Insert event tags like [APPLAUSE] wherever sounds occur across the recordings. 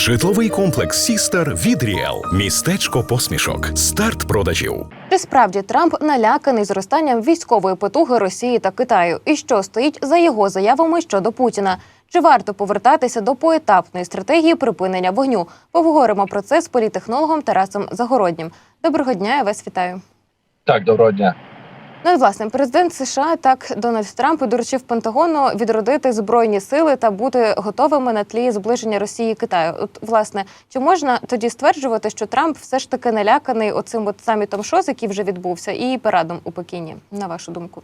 Житловий комплекс Сістер від Ріел. Містечко посмішок. Старт продажів. Чи справді Трамп наляканий зростанням військової потуги Росії та Китаю? І що стоїть за його заявами щодо Путіна? Чи варто повертатися до поетапної стратегії припинення вогню? Поговоримо про це з політехнологом Тарасом Загороднім. Доброго дня, я вас вітаю. Так, доброго дня. Ну, і, власне, президент США так Дональд Трамп доручив Пентагону відродити збройні сили та бути готовими на тлі зближення Росії і Китаю. От, власне, чи можна тоді стверджувати, що Трамп все ж таки наляканий оцим от самітом ШОС, який вже відбувся, і парадом у Пекіні, на вашу думку?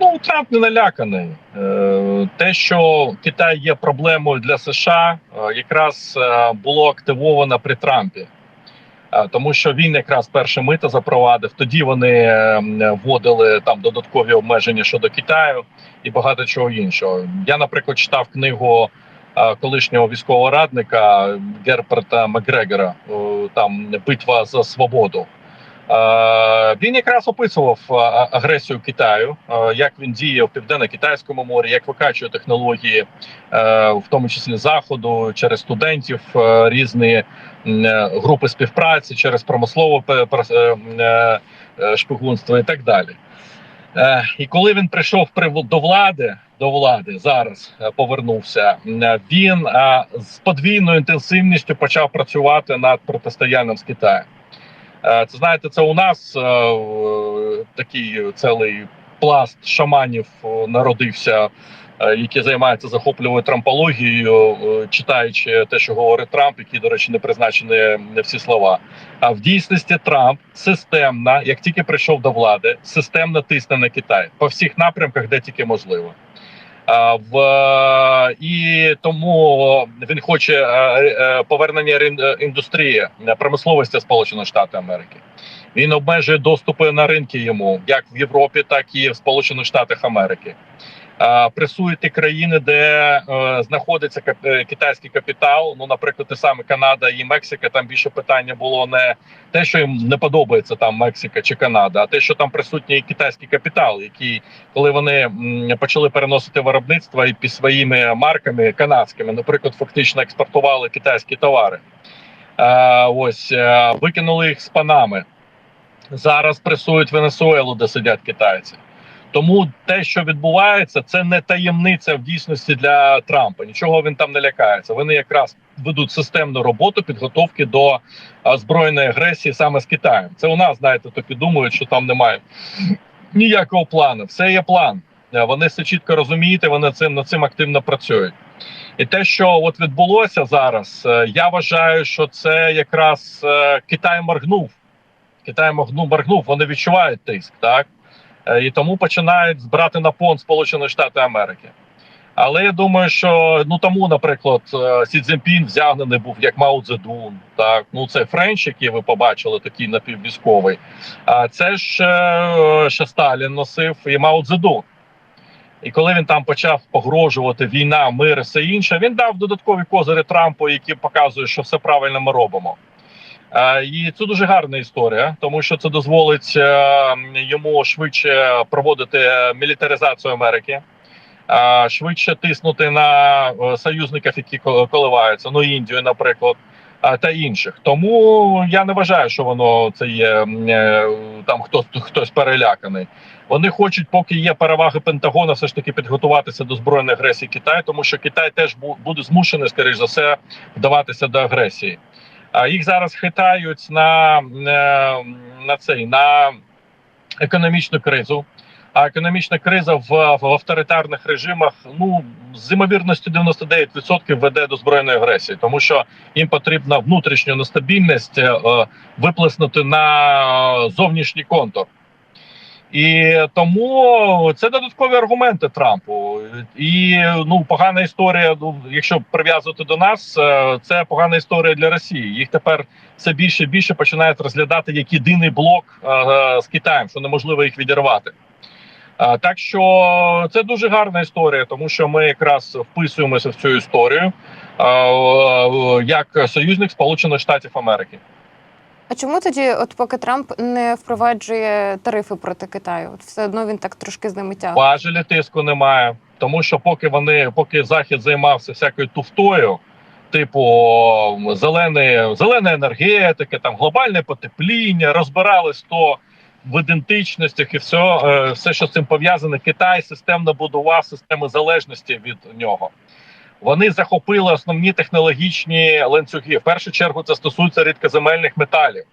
Ну Трамп не наляканий. Е, Те, що Китай є проблемою для США, е, якраз е, було активовано при Трампі, тому що він якраз перше мито запровадив. Тоді вони е, вводили там додаткові обмеження щодо Китаю і багато чого іншого. Я, наприклад, читав книгу е, колишнього військового радника Герперта Макгрегора. е, Там битва за свободу. Е, Він якраз описував е, агресію Китаю, е, як він діє в південно-китайському морі, як викачує технології, в тому числі заходу, через студентів, різні групи співпраці, через промислове шпигунство і так далі. І коли він прийшов при до влади, до влади зараз повернувся. Він з подвійною інтенсивністю почав працювати над протистоянням з Китаєм. Е, Це знаєте, це у нас е, такий цілий пласт шаманів е, народився, які займаються захоплюваною трампологією, читаючи те, що говорить Трамп, які, до речі, не призначені не всі слова. А в дійсності Трамп системно, як тільки прийшов до влади, системно тисне на Китай по всіх напрямках, де тільки можливо. В і тому він хоче е, е, повернення е, індустрії промисловості Сполучених Штатів Америки. Він обмежує доступи на ринки йому як в Європі, так і в Сполучених Штатах Америки. А, Пресує країни, де е, знаходиться е, китайський капітал. Ну, наприклад, те саме Канада і Мексика. Там більше питання було не те, що їм не подобається там Мексика чи Канада, а те, що там присутній китайський капітал, який коли вони почали переносити виробництво і під своїми марками канадськими, наприклад, фактично експортували китайські товари. Е, ось е, викинули їх з панами. Зараз пресують Венесуелу, де сидять китайці. Тому те, що відбувається, це не таємниця в дійсності для Трампа. Нічого він там не лякається. Вони якраз ведуть системну роботу підготовки до а, збройної агресії саме з Китаєм. Це у нас, знаєте, таки думають, що там немає ніякого плану. Все є план. Е, Вони це чітко розуміють, вони цим над цим активно працюють. І те, що от відбулося зараз, е, я вважаю, що це якраз е, Китай моргнув. Китай моргнув, моргнув, вони відчувають тиск, так Е, і тому починають збирати на пон Сполучені Штати Америки. Але я думаю, що ну тому, наприклад, е, Сі Цзіньпін взягнений був як Мао Цзедун, так ну це Френч, який ви побачили, такий напіввійськовий. А це ж е, ще Сталін носив і Мао Цзедун. І коли він там почав погрожувати війна, мир і все інше, він дав додаткові козири Трампу, які показують, що все правильно ми робимо. Е, І це дуже гарна історія, тому що це дозволить е, йому швидше проводити мілітаризацію Америки, е, швидше тиснути на союзників, які коливаються, ну Індію, наприклад, та інших. Тому я не вважаю, що воно це є там хтось хтось переляканий. Вони хочуть, поки є переваги Пентагона, все ж таки підготуватися до збройної агресії Китаю, тому що Китай теж буде змушений, скоріш за все, вдаватися до агресії. Їх зараз хитають на, е, на цей на економічну кризу. А економічна криза в, в авторитарних режимах ну з імовірністю 99% веде до збройної агресії, тому що їм потрібна внутрішня нестабільність е, виплеснути на зовнішній контур. І тому це додаткові аргументи Трампу. І ну погана історія. Ну, якщо прив'язувати до нас, е, це погана історія для Росії. Їх тепер все більше і більше починають розглядати як єдиний блок е, з Китаєм, що неможливо їх відірвати. Е, Так що це дуже гарна історія, тому що ми якраз вписуємося в цю історію е, е, як союзник Сполучених Штатів Америки. А чому тоді, от поки Трамп не впроваджує тарифи проти Китаю? От все одно він так трошки з ними тягне. Важелі тиску немає, тому що поки вони, поки захід займався всякою туфтою, типу зеленої, зелена енергетики, там глобальне потепління, розбирались то в ідентичностях і все, все, що з цим пов'язане. Китай системно будував системи залежності від нього. Вони захопили основні технологічні ланцюги. В першу чергу це стосується рідкоземельних металів.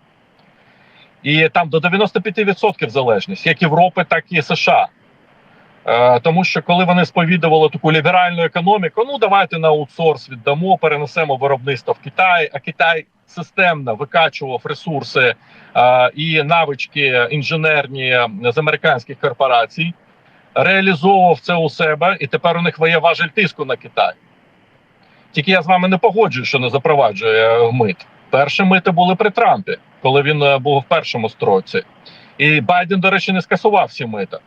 І там до 95% залежність, як Європи, так і США. Е, тому що коли вони сповідували таку ліберальну економіку, ну давайте на аутсорс віддамо, перенесемо виробництво в Китай, а Китай системно викачував ресурси е, і навички інженерні з американських корпорацій, реалізовував це у себе, і тепер у них є важель тиску на Китай. Тільки я з вами не погоджую, що не запроваджує мит. Перші мити були при Трампі, коли він е, був в першому строці. І Байден, до речі, не скасував всі мита.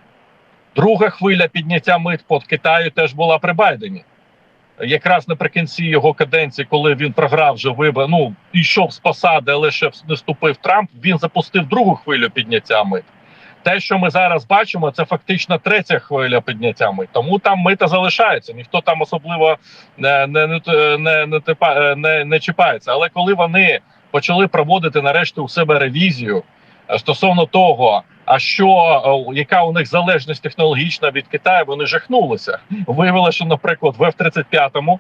Друга хвиля підняття мит по Китаю теж була при Байдені. Якраз наприкінці його каденції, коли він програв вже вибори, ну йшов з посади, але ще не вступив Трамп. Він запустив другу хвилю підняття мит. Те, що ми зараз бачимо, це фактично третя хвиля підняття мит. Тому там мита залишається. Ніхто там особливо не не, не, не, не, не, не чіпається. Але коли вони почали проводити нарешті у себе ревізію е, стосовно того, а що е, яка у них залежність технологічна від Китаю, вони жахнулися. Виявилося, що, наприклад, в F-35,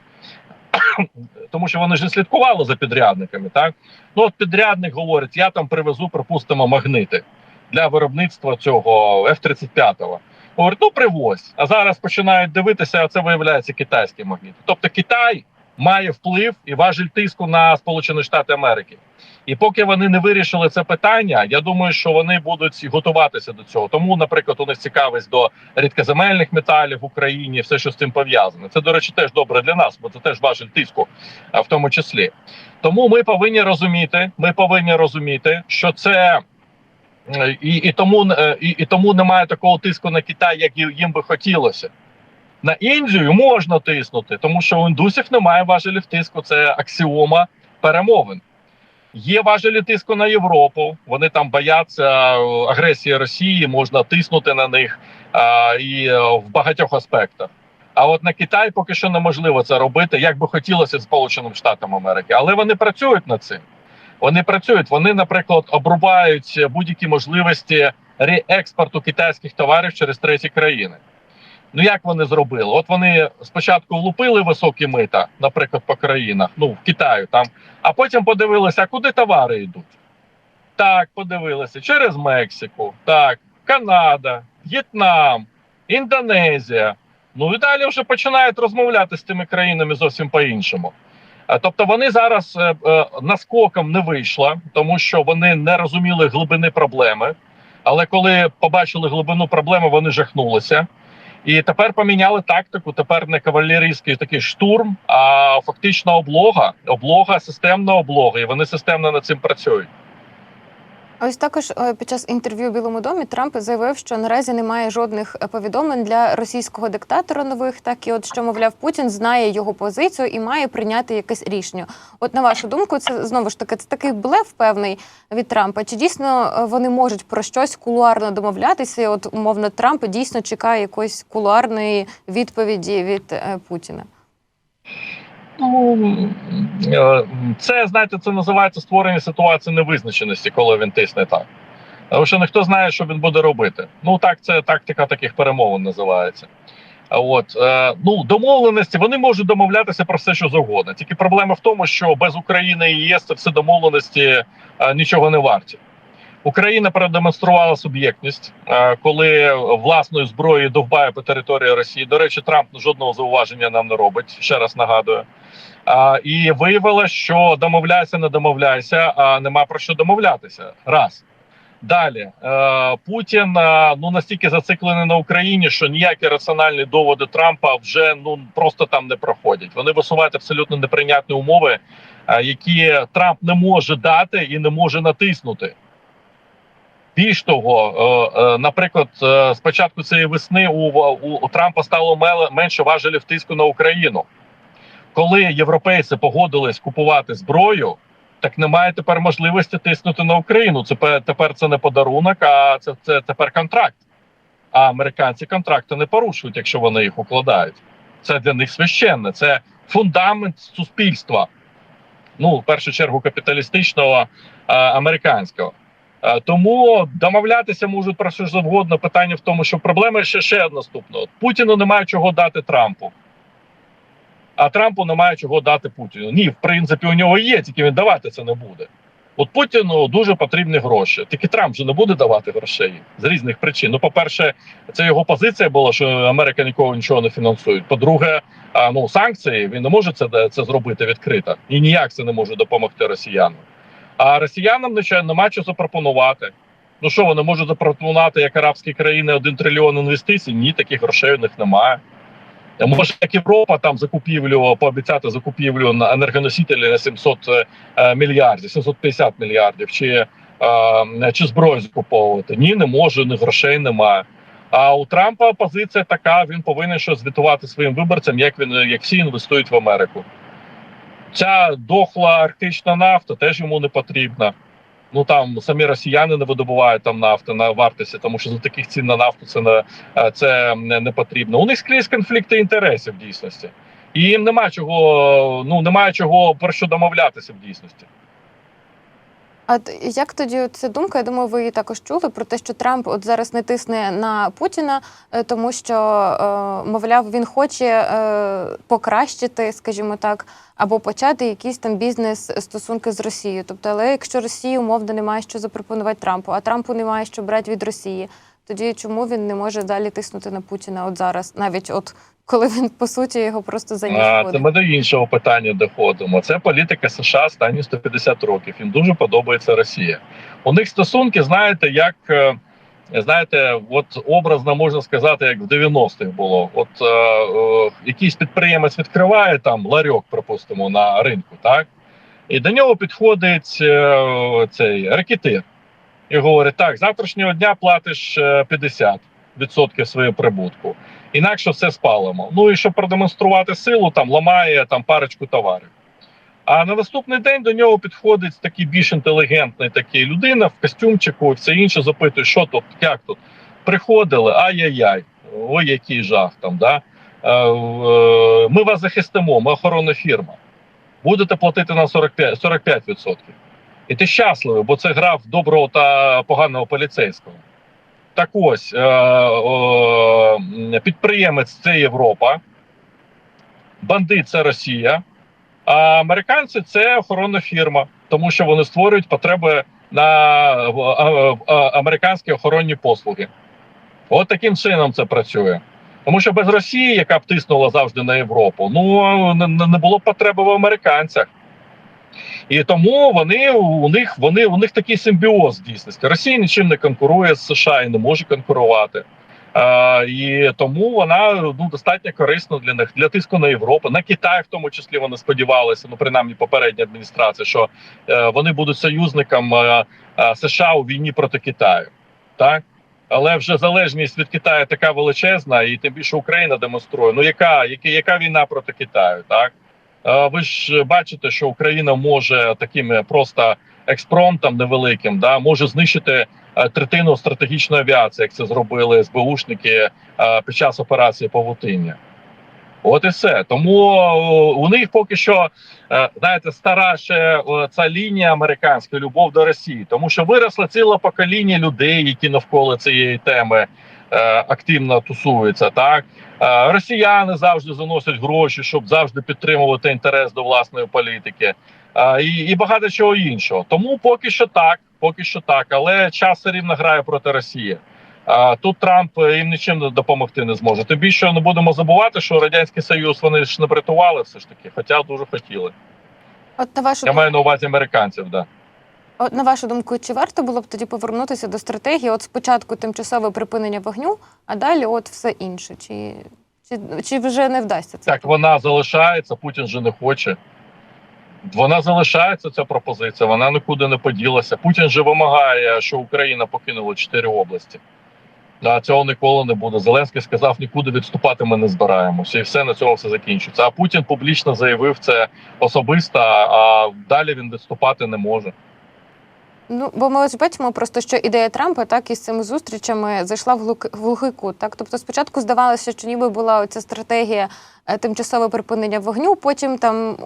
[COUGHS] тому що вони ж не слідкували за підрядниками. Так ну от підрядник говорить: я там привезу, припустимо, магнити для виробництва цього F-35. Говорить, ну привозь. А зараз починають дивитися, а це виявляється китайські магніти. Тобто Китай має вплив і важель тиску на Сполучені Штати Америки. І поки вони не вирішили це питання, я думаю, що вони будуть готуватися до цього. Тому, наприклад, у них цікавість до рідкоземельних металів в Україні, все, що з цим пов'язане. Це, до речі, теж добре для нас, бо це теж важель тиску, в тому числі. Тому ми повинні розуміти, ми повинні розуміти, що це. І, і тому е, і, і тому немає такого тиску на Китай, як їм би хотілося. На Індію можна тиснути, тому що у індусів немає важелів тиску. Це аксіома перемовин. Є важелі тиску на Європу. Вони там бояться е, агресії Росії, можна тиснути на них а, і е, в багатьох аспектах. А от на Китай поки що неможливо це робити, як би хотілося Сполученим Штатам Америки, але вони працюють над цим. Вони працюють. Вони, наприклад, обрубають будь-які можливості реекспорту китайських товарів через треті країни. Ну як вони зробили? От вони спочатку влупили високі мита, наприклад, по країнах, ну в Китаю там, а потім подивилися, куди товари йдуть. Так, подивилися через Мексику, так, Канада, В'єтнам, Індонезія. Ну і далі вже починають розмовляти з тими країнами зовсім по-іншому. Е, Тобто вони зараз е, е, наскоком не вийшла, тому що вони не розуміли глибини проблеми. Але коли побачили глибину проблеми, вони жахнулися. І тепер поміняли тактику. Тепер не кавалерійський такий штурм, а фактично облога, облога, системна облога, і вони системно над цим працюють. Ось також е, під час інтерв'ю у Білому домі Трамп заявив, що наразі немає жодних е, повідомлень для російського диктатора нових, так і от що мовляв Путін знає його позицію і має прийняти якесь рішення. От на вашу думку, це знову ж таки це такий блеф певний від Трампа. Чи дійсно е, вони можуть про щось кулуарно домовлятися? І От умовно Трамп дійсно чекає якоїсь кулуарної відповіді від Путіна. Ну е, це знаєте, це називається створення ситуації невизначеності, коли він тисне так. Тому що ніхто знає, що він буде робити. Ну так, це тактика таких перемовин називається. От е, ну домовленості вони можуть домовлятися про все, що завгодно. Тільки проблема в тому, що без України і ЄС це все домовленості е, нічого не варті. Україна продемонструвала суб'єктність, е, коли власною зброєю довбає по території Росії. До речі, Трамп жодного зауваження нам не робить. Ще раз нагадую. І виявилося, що домовляйся, не домовляйся, а нема про що домовлятися. Раз. Далі е, Путін е, ну настільки зациклений на Україні, що ніякі раціональні доводи Трампа вже ну просто там не проходять. Вони висувають абсолютно неприйнятні умови, які Трамп не може дати і не може натиснути. Більш того, е, е, наприклад, е, з початку цієї весни у, у, у Трампа стало менше важелів тиску на Україну. Коли європейці погодились купувати зброю, так немає тепер можливості тиснути на Україну. Це тепер це не подарунок, а це, це тепер контракт. А американці контракти не порушують, якщо вони їх укладають. Це для них священне, це фундамент суспільства. Ну, в першу чергу, капіталістичного американського. Е, Тому домовлятися можуть про що завгодно. Питання в тому, що проблема ще ще наступна. Путіну немає чого дати Трампу. А Трампу немає чого дати Путіну. Ні, в принципі, у нього є, тільки він давати це не буде. От Путіну дуже потрібні гроші. Тільки Трамп же не буде давати грошей з різних причин. Ну, по-перше, це його позиція була, що Америка нікого нічого не фінансує. По-друге, ну санкції він не може це, це зробити відкрито і ніяк це не може допомогти росіянам. А росіянам звичайно нема що запропонувати. Ну що вони можуть запропонувати як арабські країни 1 трильйон інвестицій? Ні, таких грошей у них немає. Може, як Європа там закупівлю пообіцяти закупівлю на енергоносителі на 700 е, мільярдів, 750 мільярдів, чи, е, чи зброю закуповувати? Ні, не може, ні грошей немає. А у Трампа позиція така: він повинен щось звітувати своїм виборцям, як він як всі інвестують в Америку. Ця дохла арктична нафта теж йому не потрібна. Ну там самі росіяни не видобувають там нафти на вартості, тому що за таких цін на нафту це не е, це не, потрібно. У них скрізь конфлікти інтересів в дійсності, і їм нема чого. Ну немає чого про що домовлятися в дійсності. А як тоді ця думка? Я думаю, ви її також чули про те, що Трамп от зараз не тисне на Путіна, е, тому що, е, мовляв, він хоче е, покращити, скажімо так, або почати якісь там бізнес стосунки з Росією. Тобто, але якщо Росії умовно немає що запропонувати Трампу, а Трампу немає що брати від Росії, тоді чому він не може далі тиснути на Путіна? От зараз, навіть от коли він по суті його просто за ніж А, це ми до іншого питання доходимо. Це політика США останні 150 років. Їм дуже подобається Росія. У них стосунки, знаєте, як е, знаєте, от образно можна сказати, як в 90-х було. От е, е, якийсь підприємець відкриває там ларьок, припустимо, на ринку, так і до нього підходить е, цей ракетир і говорить: так, завтрашнього дня платиш е, 50% своєї прибутку. Інакше все спалимо. Ну і щоб продемонструвати силу, там ламає там парочку товарів. А на наступний день до нього підходить такий більш інтелігентний такий людина в костюмчику і все інше запитує, що тут, як тут. Приходили, ай-яй-яй, ой, який жах там. Да? Е, е, Ми вас захистимо, ми охоронна фірма. Будете платити на 45%. 45%. І ти щасливий, бо це грав доброго та поганого поліцейського. Так ось е, підприємець це Європа, бандит це Росія, а американці це охоронна фірма, тому що вони створюють потреби на американські охоронні послуги. От таким чином це працює. Тому що без Росії, яка б тиснула завжди на Європу, ну не було б потреби в американцях. І тому вони у них вони у них такий симбіоз дійсності. Росія нічим не конкурує з США і не може конкурувати. А, і тому вона ну достатньо корисна для них для тиску на Європу, на Китай, в тому числі вони сподівалися. Ну принаймні попередня адміністрація, що е, вони будуть союзником е, е, США у війні проти Китаю, так. Але вже залежність від Китаю така величезна, і тим більше Україна демонструє. Ну яка, яка, яка війна проти Китаю, так? Е, Ви ж бачите, що Україна може таким е, просто експромтом невеликим, да може знищити е, третину стратегічної авіації, як це зробили СБУшники під час операції Павутиння. От і все. Тому у них поки що знаєте, стара ще ця лінія американська любов до Росії, тому що виросло ціле покоління людей, які навколо цієї теми активно тусуються. Так Е, росіяни завжди заносять гроші, щоб завжди підтримувати інтерес до власної політики, Е, і, і багато чого іншого. Тому поки що так, поки що так, але час все рівно грає проти Росії. Тут Трамп е, їм нічим не допомогти не зможе. Тим більше не будемо забувати, що радянський союз вони ж не врятували все ж таки, хоча дуже хотіли. От на вашу Я маю на увазі американців. Да. От на вашу думку, чи варто було б тоді повернутися до стратегії? От спочатку тимчасове припинення вогню, а далі от все інше. Чи, чи, чи вже не вдасться це? Так вона залишається, Путін же не хоче. Вона залишається ця пропозиція, вона нікуди не поділася. Путін же вимагає, що Україна покинула чотири області. А цього ніколи не буде. Зеленський сказав, нікуди відступати ми не збираємося, і все на цьому все закінчиться. А Путін публічно заявив це особисто, а далі він відступати не може. Ну, бо ми ось бачимо просто, що ідея Трампа так із цими зустрічами зайшла в глухий кут. Так, тобто, спочатку здавалося, що ніби була оця стратегія е, тимчасове припинення вогню, потім там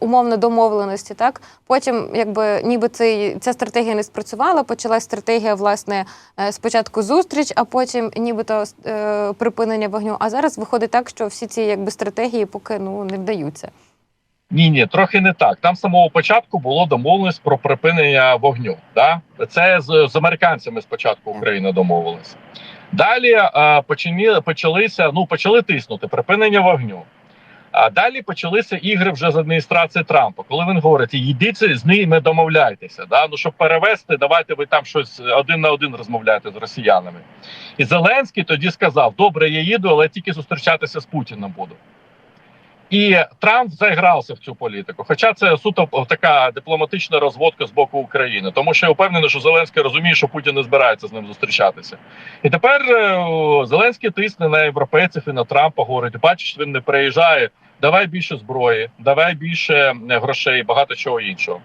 умовно домовленості. Так, потім, якби ніби цей ця стратегія не спрацювала. Почалась стратегія, власне, е, спочатку зустріч, а потім нібито е, припинення вогню. А зараз виходить так, що всі ці якби стратегії поки ну не вдаються. Ні, ні, трохи не так. Там з самого початку було домовленість про припинення вогню. Да? Це з, з американцями спочатку Україна домовилася. Далі е, почині, почалися, ну почали тиснути припинення вогню. А далі почалися ігри вже з адміністрації Трампа, коли він говорить: йдіть з ними домовляйтеся. Да? Ну щоб перевести, давайте ви там щось один на один розмовляєте з росіянами. І Зеленський тоді сказав: Добре, я їду, але тільки зустрічатися з Путіним буду. І Трамп заігрався в цю політику. Хоча це суто така дипломатична розводка з боку України, тому що я впевнений, що Зеленський розуміє, що Путін не збирається з ним зустрічатися. І тепер е, Зеленський тисне на європейців і на Трампа. Говорить: бачиш, він не приїжджає. Давай більше зброї, давай більше грошей, багато чого іншого.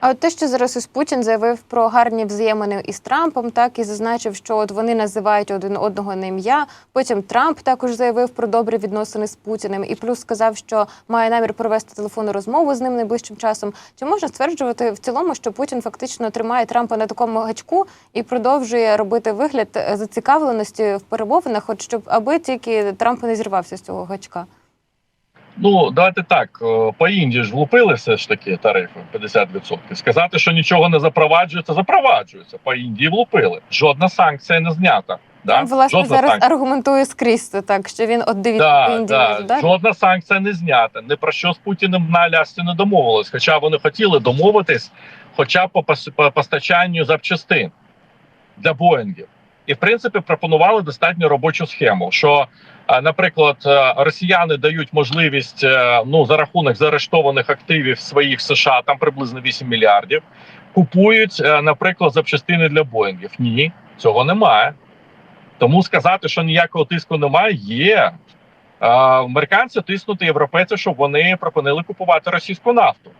А от те, що зараз ось Путін заявив про гарні взаємини із Трампом, так і зазначив, що от вони називають один одного на ім'я. Потім Трамп також заявив про добрі відносини з Путіним, і плюс сказав, що має намір провести телефонну розмову з ним найближчим часом. Чи можна стверджувати в цілому, що Путін фактично тримає Трампа на такому гачку і продовжує робити вигляд е, зацікавленості в перемовинах, от щоб аби тільки Трамп не зірвався з цього гачка? Ну давайте так е, по Індії ж влупили все ж таки тарифи 50%. Сказати, що нічого не запроваджується, запроваджується. По Індії влупили. Жодна санкція не знята. Да? Він, власне, Жодна зараз санкція. аргументує скрізь так, що він от дивіться по Індії да. результат. Жодна санкція не знята. Ні про що з Путіним на Алясці не домовились. Хоча вони хотіли домовитись, хоча б по, по постачанню запчастин для Боїнгів. І в принципі пропонували достатньо робочу схему. Що, наприклад, е, росіяни дають можливість е, ну за рахунок заарештованих активів своїх США, там приблизно 8 мільярдів, купують, е, наприклад, запчастини для Боїнгів. Ні, цього немає. Тому сказати, що ніякого тиску немає, є. Американці тиснуть європейців, щоб вони припинили купувати російську нафту.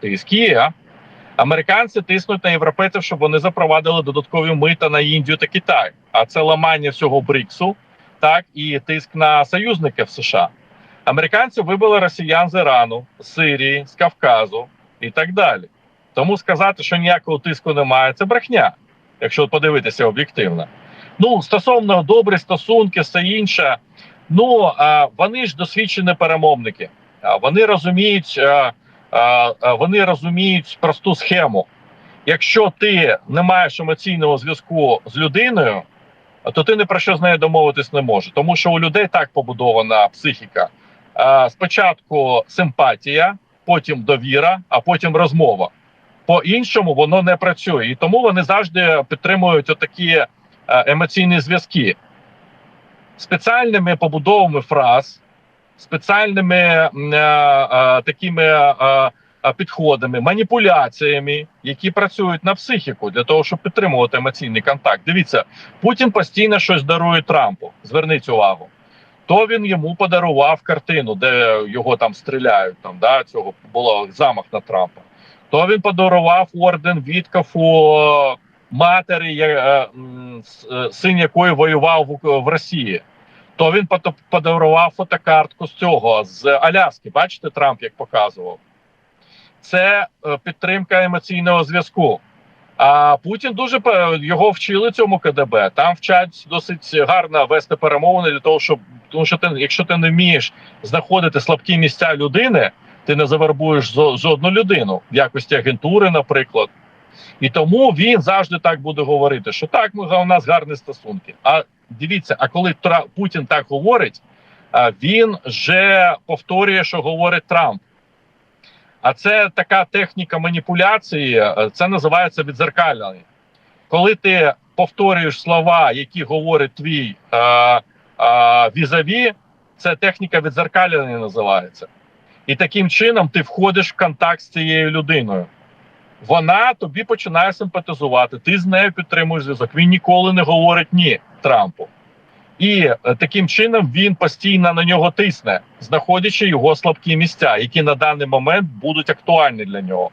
Тиск є. Американці тиснуть на європейців, щоб вони запровадили додаткові мита на Індію та Китай. А це ламання всього Бріксу, так і тиск на союзників США. Американці вибили росіян з Ірану, з Сирії, з Кавказу і так далі. Тому сказати, що ніякого тиску немає, це брехня, якщо подивитися об'єктивно. Ну, стосовно добрі стосунки, все інше. Ну а, вони ж досвідчені перемовники. Вони розуміють, вони розуміють просту схему. Якщо ти не маєш емоційного зв'язку з людиною, то ти ні про що з нею домовитись не можеш. Тому що у людей так побудована психіка. Спочатку симпатія, потім довіра, а потім розмова. По-іншому воно не працює. І тому вони завжди підтримують отакі е, емоційні зв'язки спеціальними побудовами фраз, спеціальними е, е, такими підходами, маніпуляціями, які працюють на психіку для того, щоб підтримувати емоційний контакт. Дивіться, Путін постійно щось дарує Трампу. Зверніть увагу. То він йому подарував картину, де його там стріляють. Там да цього було замах на Трампа. То він подарував орден Віткафу матері, е, е, син якої воював в, Росії. То він подарував фотокартку з цього з Аляски. Бачите, Трамп як показував. Це е, підтримка емоційного зв'язку. А Путін дуже пе- його вчили цьому КДБ. Там вчать досить гарно вести перемовини для того, щоб тому, що ти, якщо ти не вмієш знаходити слабкі місця людини, ти не завербуєш жодну людину в якості агентури, наприклад. І тому він завжди так буде говорити, що так, ми у нас гарні стосунки. А дивіться, а коли Тра- Путін так говорить, він вже повторює, що говорить Трамп. А це така техніка маніпуляції, е, це називається відзеркалювання. Коли ти повторюєш слова, які говорить твій е, е, візаві, це техніка відзеркалювання називається. І таким чином ти входиш в контакт з цією людиною. Вона тобі починає симпатизувати, ти з нею підтримуєш зв'язок. Він ніколи не говорить ні Трампу. І е, таким чином він постійно на нього тисне, знаходячи його слабкі місця, які на даний момент будуть актуальні для нього.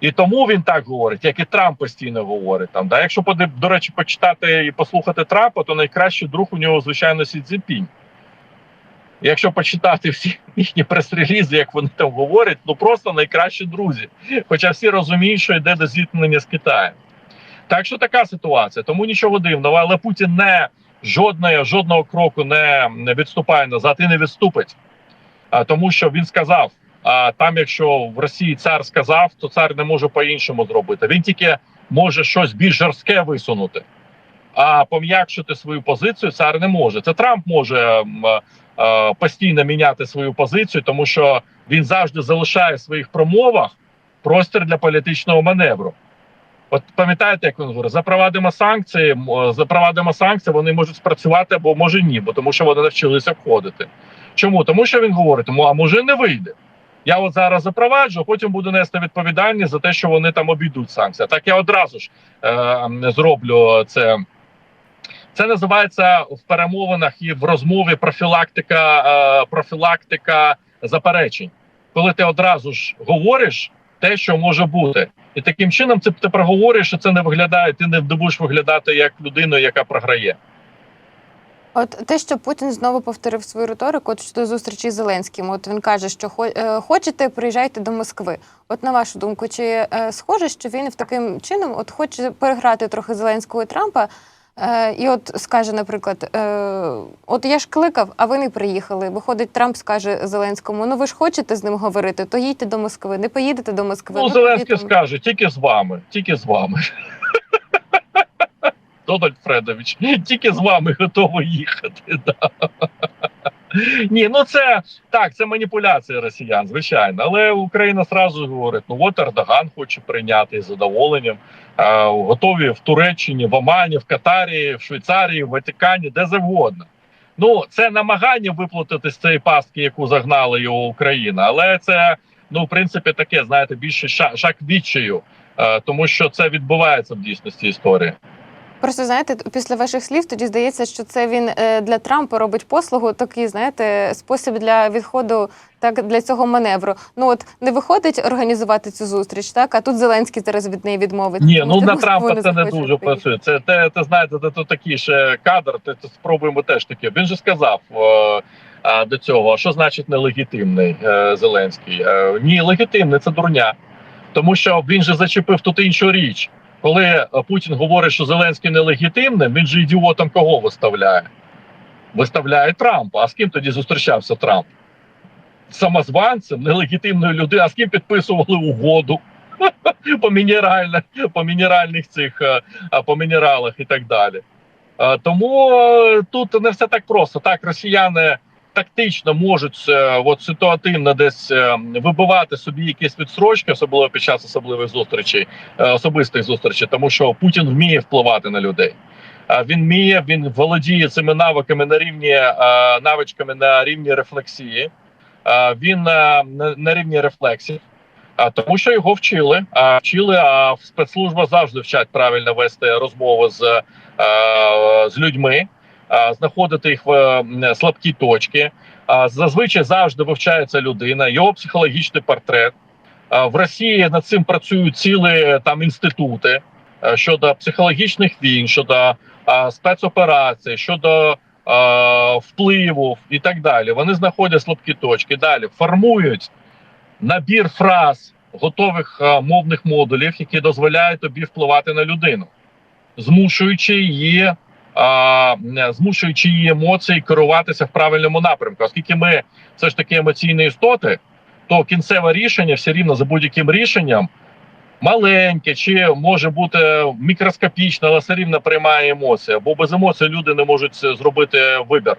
І тому він так говорить, як і Трамп постійно говорить. Там да, якщо до речі, почитати і послухати Трампа, то найкращий друг у нього звичайно Сі Цзіньпінь. Якщо почитати всі [LAUGHS] їхні прес-релізи, як вони там говорять, ну просто найкращі друзі. Хоча всі розуміють, що йде до зіткнення з Китаєм. Так що така ситуація. Тому нічого дивного, але Путін не жодної, жодного кроку не відступає назад і не відступить. А, тому що він сказав: а там, якщо в Росії цар сказав, то цар не може по-іншому зробити. Він тільки може щось більш жорстке висунути. А пом'якшити свою позицію цар не може. Це Трамп може постійно міняти свою позицію, тому що він завжди залишає в своїх промовах простір для політичного маневру. От пам'ятаєте, як він говорить, запровадимо санкції, запровадимо санкції, вони можуть спрацювати або може ні, бо тому що вони навчилися входити. Чому? Тому що він говорить, «Мо- а може не вийде. Я от зараз запроваджу, потім буду нести відповідальність за те, що вони там обійдуть санкції. Так я одразу ж е, зроблю це. Це називається в перемовинах і в розмові профілактика, е, профілактика заперечень, коли ти одразу ж говориш те, що може бути, і таким чином це ти проговорюєш, що це не виглядає. Ти не будеш виглядати як людина, яка програє. От те, що Путін знову повторив свою риторику от щодо зустрічі з Зеленським. От він каже, що е, хочете, приїжджайте до Москви. От на вашу думку, чи е, схоже, що він в таким чином от хоче переграти трохи Зеленського і Трампа? Е, і от скаже, наприклад, е, от я ж кликав, а ви не приїхали. Виходить, Трамп скаже Зеленському: ну ви ж хочете з ним говорити, то їдьте до Москви, не поїдете до Москви. Ну, тоді Зеленський там- скаже, тільки з вами, тільки з вами. [LAUGHS] Дональд Фредович, тільки з вами готовий їхати. Да. Ні, ну це так, це маніпуляція росіян, звичайно. Але Україна зразу говорить: ну от Ердоган хоче прийняти з задоволенням. Е, готові в Туреччині, в Омані, в Катарі, в Швейцарії, в Ватикані, де завгодно. Ну, це намагання виплатити з цієї пастки, яку загнала його Україна, але це ну, в принципі, таке, знаєте, більше ша- шаг відчаю, е, тому що це відбувається в дійсності історії. Просто знаєте, після ваших слів тоді здається, що це він е, для Трампа робить послугу, такий, знаєте, спосіб для відходу так для цього маневру. Ну от не виходить організувати цю зустріч, так а тут Зеленський зараз від неї відмовить. Ні, ну Москву Трампа це не дуже працює. Це те, ти знаєте, це, це такий ще кадр. Ти, ти спробуємо теж таке. Він же сказав до цього, що значить нелегітимний е, Зеленський? Е, ні, легітимний це дурня, тому що він же зачепив тут іншу річ. Коли е, Путін говорить, що Зеленський нелегітимний, він же ідіотом кого виставляє? Виставляє Трампа. А з ким тоді зустрічався Трамп? Самозванцем, нелегітимною людиною, а з ким підписували угоду [LAUGHS] по по мінеральних цих е, по мінералах і так далі. Е, Тому тут не все так просто. Так, росіяни тактично можуть е, от ситуативно десь е, вибивати собі якісь відстрочки, особливо під час особливих зустрічей, е, особистих зустрічей, тому що Путін вміє впливати на людей. Він вміє, він володіє цими навиками на рівні навичками на рівні рефлексії. Він на- рівні рефлексів. А тому, що його вчили, а вчили, а в спецслужбах завжди вчать правильно вести розмови з, з людьми, знаходити їх в е, слабкі точки. А, зазвичай завжди вивчається людина, його психологічний портрет. В Росії над цим працюють цілі там інститути е, щодо психологічних війн, щодо спецоперацій, щодо е, впливу і так далі. Вони знаходять слабкі точки. Далі формують набір фраз готових е, мовних модулів, які дозволяють тобі впливати на людину, змушуючи її, змушуючи її емоції керуватися в правильному напрямку. Оскільки ми все ж таки емоційні істоти, то кінцеве рішення все рівно за будь-яким рішенням. Маленьке чи може бути мікроскопічне, але все рівно приймає емоції. Бо без емоцій люди не можуть зробити вибір.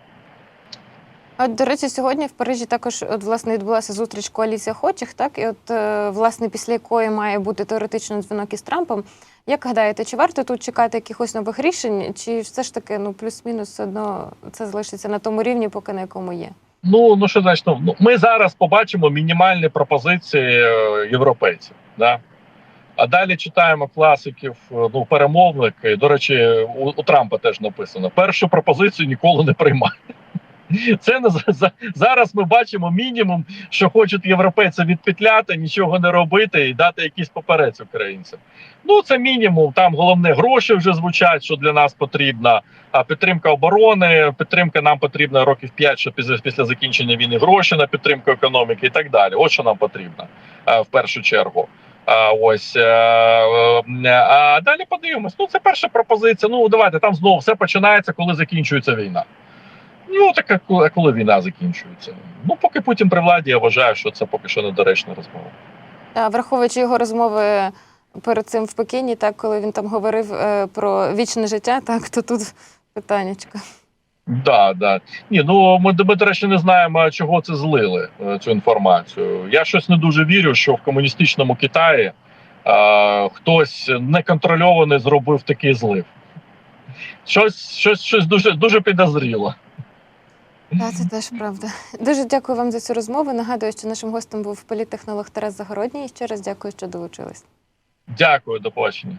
От, до речі, сьогодні в Парижі також от, власне відбулася зустріч коаліція охочих, так і от е, власне після якої має бути теоретично дзвінок із Трампом. Як гадаєте, чи варто тут чекати якихось нових рішень, чи все ж таки ну плюс-мінус одно це залишиться на тому рівні, поки на якому є? Ну ну що значить, ну ми зараз побачимо мінімальні пропозиції е, європейців. Да? А далі читаємо класиків, е, ну перемовники. До речі, у, у Трампа теж написано: першу пропозицію ніколи не приймай. Це не за- за- зараз. Ми бачимо мінімум, що хочуть європейці відпетляти, нічого не робити і дати якийсь поперець українцям. Ну це мінімум. Там головне гроші вже звучать, що для нас потрібна. А підтримка оборони, підтримка нам потрібна років 5, що після, після закінчення війни гроші на підтримку економіки і так далі. От що нам потрібно е, в першу чергу. А ось е, е, а далі подивимось. Ну, це перша пропозиція. Ну давайте там знову все починається, коли закінчується війна. Ну так коли, коли війна закінчується? Ну поки Путін при владі, я вважаю, що це поки що недоречна розмова. А враховуючи його розмови перед цим в Пекіні, так коли він там говорив е, про вічне життя, так то тут питаннячка. Да, да. Ні, ну ми, ми, до речі, не знаємо, чого це злили е, цю інформацію. Я щось не дуже вірю, що в комуністичному Китаї е, хтось неконтрольований зробив такий злив. Щось, щось, щось дуже, дуже підозріло. Так, це теж правда. Дуже дякую вам за цю розмову. Нагадую, що нашим гостем був політтехнолог Тарас Загородній. Ще раз дякую, що долучились. Дякую, до побачення.